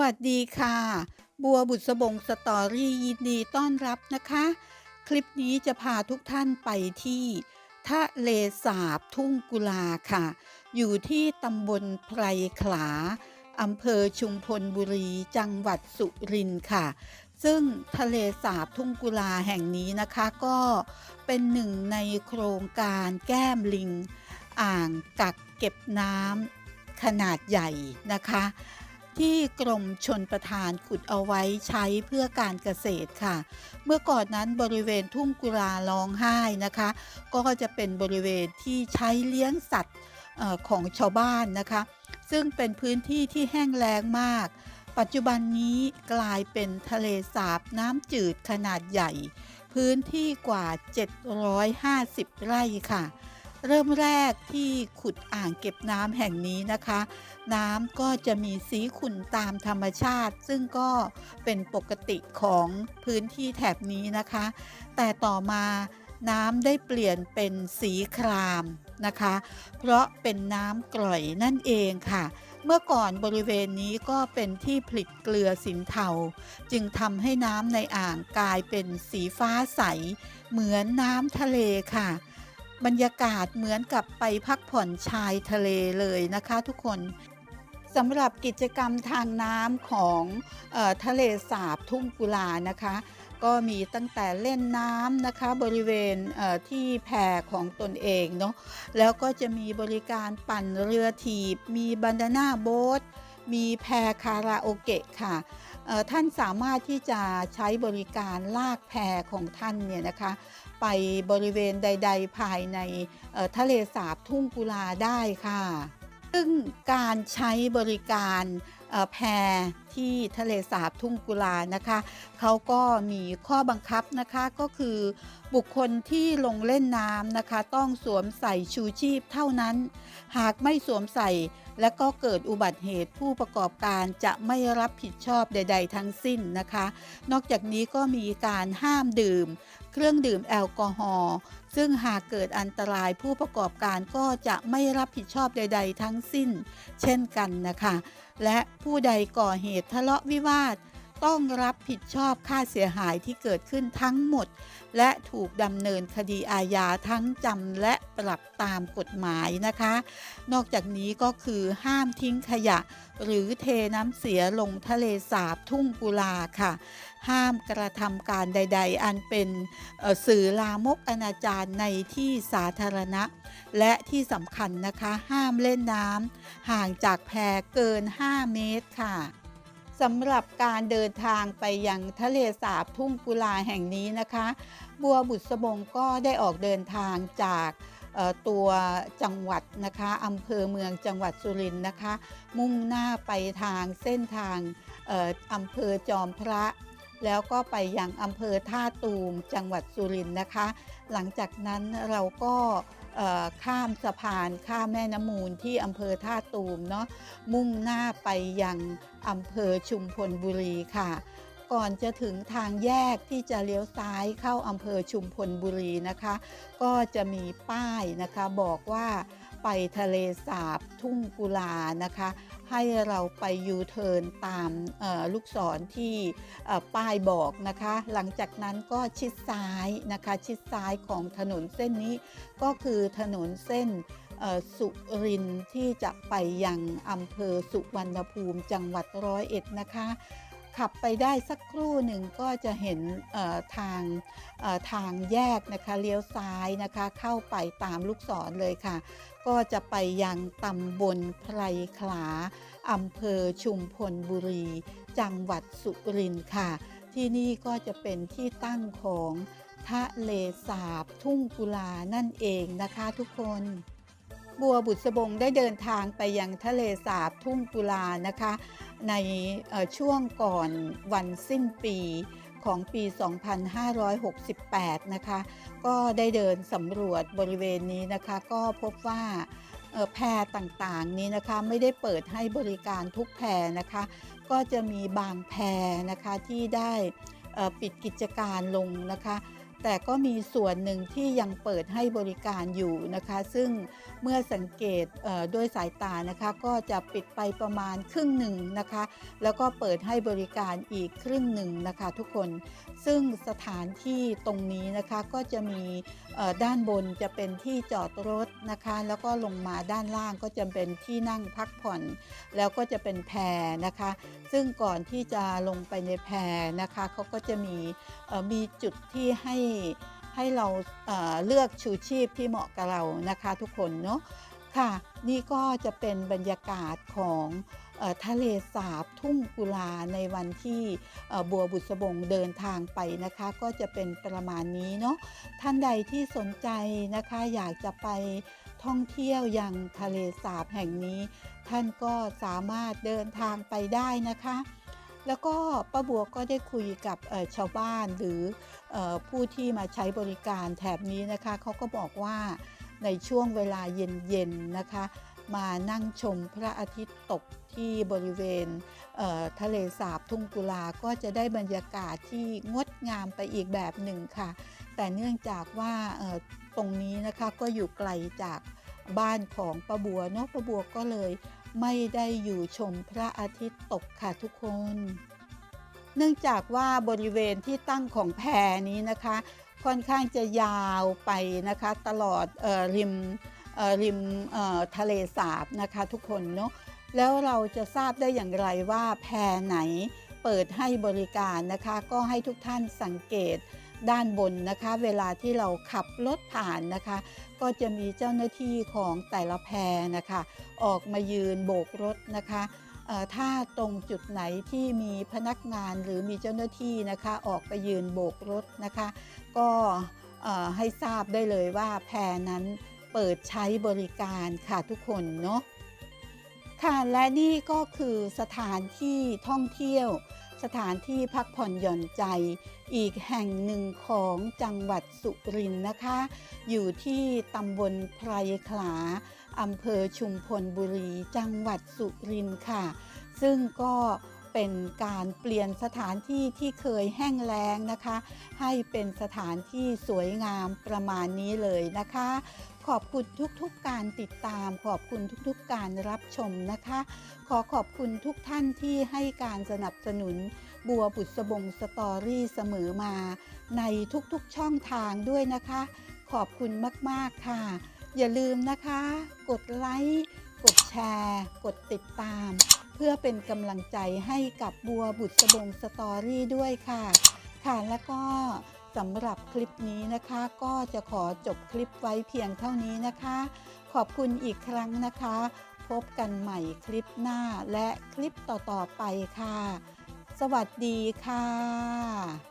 วัสดีค่ะ บัวบุษบงสตอรี่ยินดีต้อนรับนะคะ คลิปนี้จะพาทุกท่านไปที่ทะเลสาบทุ่งกุลาค่ะ อยู่ที่ตำบลไพรขลาอำเภอชุมพลบุรีจังหวัดสุรินทร์ค่ะ ซึ่งทะเลสาบทุ่งกุลาแห่งนี้นะคะก็เป็นหนึ่งในโครงการแก้มลิง อ่างกักเก็บน้ำขนาดใหญ่นะคะ ที่กรมชนประทานขุดเอาไว้ใช้เพื่อการเกษตรค่ะ เมื่อก่อนนั้นบริเวณทุ่งกุลาร้องไห้นะคะ ก็จะเป็นบริเวณที่ใช้เลี้ยงสัตว์ของชาวบ้านนะคะ ซึ่งเป็นพื้นที่ที่แห้งแล้งมาก ปัจจุบันนี้กลายเป็นทะเลสาบน้ำจืดขนาดใหญ่ พื้นที่กว่า 750 ไร่ค่ะ เริ่มแรกที่ขุดอ่างเก็บน้ำแห่งนี้นะคะ น้ำก็จะมีสีขุ่นตามธรรมชาติ ซึ่งก็เป็นปกติของพื้นที่แถบนี้นะคะ แต่ต่อมาน้ำได้เปลี่ยนเป็นสีครามนะคะ เพราะเป็นน้ำกร่อยนั่นเองค่ะ เมื่อก่อนบริเวณนี้ก็เป็นที่ผลิตเกลือสินเทา จึงทำให้น้ำในอ่างกลายเป็นสีฟ้าใส เหมือนน้ำทะเลค่ะ บรรยากาศเหมือนกับไปพักผ่อนชายทะเลเลยนะคะทุกคนสำหรับกิจกรรมทางน้ำของออทะเลสาบทุ่งกุลานะคะ ก็มีตั้งแต่เล่นน้ำนะคะบริเวณเที่แพของตนเองเนาะแล้วก็จะมีบริการปั่นเรือถีบ มีบันดาน่าโบ๊ทมีแพคาราโอเกะค่ะ ท่านสามารถที่จะใช้บริการลากแพของท่านเนี่ยนะคะไปบริเวณใด ๆ ภายในทะเลสาบทุ่งกุลาได้ค่ะ ซึ่งการใช้บริการแพที่ทะเลสาบทุ่งกุลานะคะ เขาก็มีข้อบังคับนะคะก็คือ บุคคลที่ลงเล่นน้ำนะคะ ต้องสวมใส่ชูชีพเท่านั้น หากไม่สวมใส่และก็เกิดอุบัติเหตุผู้ประกอบการจะไม่รับผิดชอบใด ๆ ทั้งสิ้นนะคะ นอกจากนี้ก็มีการห้ามดื่ม เครื่องดื่มแอลกอฮอล์ซึ่งหากเกิดอันตรายผู้ประกอบการก็จะไม่รับผิดชอบใด ๆ ทั้งสิ้น เช่นกันนะคะ และผู้ใดก่อเหตุทะเลาะวิวาท ต้องรับผิดชอบค่าเสียหายที่เกิดขึ้นทั้งหมด และถูกดำเนินคดีอาญาทั้งจำและปรับตามกฎหมายนะคะ นอกจากนี้ก็คือห้ามทิ้งขยะ หรือเทน้ำเสียลงทะเลสาบทุ่งกุลาค่ะห้ามกระทำการใด ๆ อันเป็นสื่อลามกอนาจารในที่สาธารณะ และที่สำคัญนะคะ ห้ามเล่นน้ำห่างจากแพเกิน 5 เมตรค่ะ สำหรับการเดินทางไปยังทะเลสาบทุ่งกุลาแห่งนี้นะคะ บัวบุษบงก็ได้ออกเดินทางจากตัวจังหวัดนะคะอำเภอเมืองจังหวัดสุรินทร์นะคะ มุ่งหน้าไปทางเส้นทางอำเภอจอมพระ แล้วก็ไปยังอำเภอท่าตูมจังหวัดสุรินทร์นะคะ หลังจากนั้นเราก็ ข้ามสะพานข้ามแม่น้ำมูลที่อำเภอท่าตูมเนาะมุ่งหน้าไปยังอำเภอชุมพลบุรีค่ะ ก่อนจะถึงทางแยกที่จะเลี้ยวซ้ายเข้าอำเภอชุมพลบุรีนะคะ ก็จะมีป้ายนะคะบอกว่า ไปทะเลสาบทุ่งกุลานะคะ ให้เราไปยูเทิร์นตามลูกศรที่ป้ายบอกนะคะ หลังจากนั้นก็ชิดซ้ายนะคะ ชิดซ้ายของถนนเส้นนี้ก็คือถนนเส้นสุรินที่จะไปยังอำเภอสุวรรณภูมิจังหวัดร้อยเอ็ดนะคะ ขับไปได้สักครู่หนึ่งก็จะเห็นทางทางแยกนะคะเลี้ยวซ้ายนะคะเข้าไปตามลูกศรเลยค่ะ ก็จะไปยังตำบลไพรขลาอำเภอชุมพลบุรี จังหวัดสุรินทร์ค่ะ ที่นี่ก็จะเป็นที่ตั้งของทะเลสาบทุ่งกุลานั่นเองนะคะทุกคน บัวบุษบงได้เดินทางไปยังทะเลสาบทุ่งกุลานะคะ ในช่วงก่อนวันสิ้นปีของปี 2568 นะคะ ก็ได้เดินสำรวจบริเวณนี้นะคะ ก็พบว่าแพรต่างๆนี้นะคะไม่ได้เปิดให้บริการทุกแพรนะคะ ก็จะมีบางแพรนะคะที่ได้ปิดกิจการลงนะคะ แต่ก็มีส่วนหนึ่งที่ยังเปิดให้บริการอยู่นะคะ ซึ่งเมื่อสังเกตเด้วยสายตานะคะ ก็จะปิดไปประมาณครึ่งหนึ่งนะคะ แล้วก็เปิดให้บริการอีกครึ่งหนึ่งนะคะทุกคน ซึ่งสถานที่ตรงนี้นะคะก็จะมีด้านบนจะเป็นที่จอดรถนะคะ แล้วก็ลงมาด้านล่างก็จะเป็นที่นั่งพักผ่อน แล้วก็จะเป็นแพรนะคะ ซึ่งก่อนที่จะลงไปในแพรนะคะเขาก็จะมีมีจุดที่ให้ให้เราเเลือกชูชีพที่เหมาะกับเรานะคะทุกคนเนาะค่ะ นี่ก็จะเป็นบรรยากาศของทะเลสาบทุ่งกุลาในวันที่บัวบุษบงเดินทางไปนะคะ ก็จะเป็นประมาณนี้เนาะท่านใดที่สนใจนะคะอยากจะไปท่องเที่ยวยังทะเลสาบแห่งนี้ ท่านก็สามารถเดินทางไปได้นะคะ แล้วก็ป้าบัวก็ได้คุยกับชาวบ้านหรือ ผู้ที่มาใช้บริการแถบนี้นะคะเขาก็บอกว่าในช่วงเวลาเย็นๆนะคะ มานั่งชมพระอาทิตย์ตกที่บริเวณเทะเลสาบทุ่งกุลาก็จะได้บรรยากาศที่งดงามไปอีกแบบหนึ่งค่ะ แต่เนื่องจากว่าตรงนี้นะคะก็อยู่ไกลจากบ้านของป้าบัวเนาะป้าบัวก็เลยไม่ได้อยู่ชมพระอาทิตย์ตกค่ะทุกคน เนื่องจากว่าบริเวณที่ตั้งของแพนี้นะคะ ค่อนข้างจะยาวไปนะคะ ตลอดออริมออริมออทะเลสาบนะคะทุกคนเนาะแล้วเราจะทราบได้อย่างไรว่าแพไหนเปิดให้บริการนะคะ ก็ให้ทุกท่านสังเกตด้านบนนะคะ เวลาที่เราขับรถผ่านนะคะ ก็จะมีเจ้าหน้าที่ของแต่ละแพนะคะ ออกมายืนโบกรถนะคะ ถ้าตรงจุดไหนที่มีพนักงานหรือมีเจ้าหน้าที่นะคะออกไปยืนโบกรถนะคะ ก็ให้ทราบได้เลยว่าแพรนั้นเปิดใช้บริการค่ะทุกคนเนาะค่ะและนี่ก็คือสถานที่ท่องเที่ยว สถานที่พักผ่อนหย่อนใจ อีกแห่งหนึ่งของจังหวัดสุรินทร์นะคะ อยู่ที่ตำบลไพรขลาอำเภอชุมพลบุรี จังหวัดสุรินทร์ค่ะ ซึ่งก็ เป็นการเปลี่ยนสถานที่ที่เคยแห้งแล้งนะคะ ให้เป็นสถานที่สวยงามประมาณนี้เลยนะคะ ขอบคุณทุกๆการติดตาม ขอบคุณทุกๆการรับชมนะคะ ขอขอบคุณทุกท่านที่ให้การสนับสนุนบัวบุษบงสตอรี่เสมอมา ในทุกๆช่องทางด้วยนะคะ ขอบคุณมากๆค่ะ อย่าลืมนะคะ กดไลค์กดแชร์ กดติดตาม พื่อเป็นกำลังใจให้กับบัวบุตรบงสตอรี่ด้วยค่ะ ค่ะแล้วก็สำหรับคลิปนี้นะคะ ก็จะขอจบคลิปไว้เพียงเท่านี้นะคะ ขอบคุณอีกครั้งนะคะ พบกันใหม่คลิปหน้าและคลิปต่อๆไปค่ะ สวัสดีค่ะ